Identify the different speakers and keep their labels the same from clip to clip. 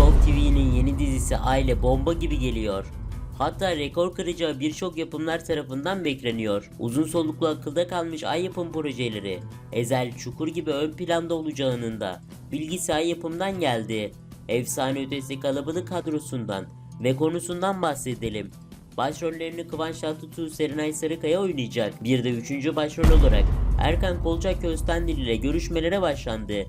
Speaker 1: Show TV'nin yeni dizisi Aile bomba gibi geliyor. Hatta rekor kıracağı birçok yapımlar tarafından bekleniyor. Uzun soluklu akılda kalmış ay yapım projeleri, Ezel Çukur gibi ön planda olacağının da bilgisi ay yapımdan geldi. Efsane ötesi kalabalık kadrosundan ve konusundan bahsedelim. Başrollerini Kıvanç Tatlıtuğ, Serenay Sarıkaya oynayacak. Bir de üçüncü başrol olarak Erkan Kolçak Köstendil ile görüşmelere başlandı.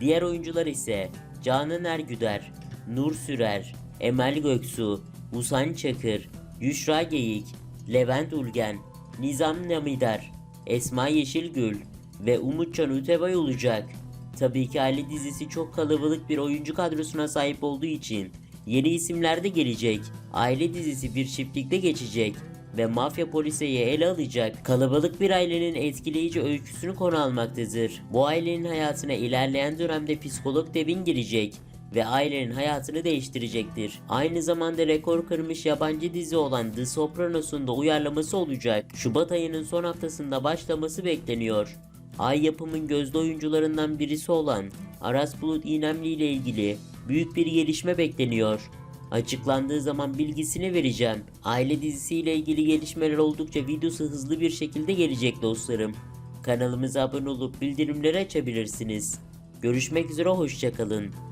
Speaker 1: Diğer oyuncular ise Canan Ergüder, Nur Sürer, Emel Göksu, Usan Çakır, Yüşra Geyik, Levent Ulgen, Nizam Namidar, Esma Yeşilgül ve Umutcan Ütebay olacak. Tabii ki aile dizisi çok kalabalık bir oyuncu kadrosuna sahip olduğu için yeni isimler de gelecek. Aile dizisi bir çiftlikte geçecek ve mafya poliseyi ele alacak kalabalık bir ailenin etkileyici öyküsünü konu almaktadır. Bu ailenin hayatına ilerleyen dönemde psikolog Devin girecek ve ailenin hayatını değiştirecektir. Aynı zamanda rekor kırmış yabancı dizi olan The Sopranos'un da uyarlaması olacak. Şubat ayının son haftasında başlaması bekleniyor. Ay yapımın gözde oyuncularından birisi olan Aras Bulut İynemli ile ilgili büyük bir gelişme bekleniyor. Açıklandığı zaman bilgisini vereceğim. Aile dizisiyle ilgili gelişmeler oldukça videosu hızlı bir şekilde gelecek dostlarım. Kanalımıza abone olup bildirimleri açabilirsiniz. Görüşmek üzere hoşçakalın.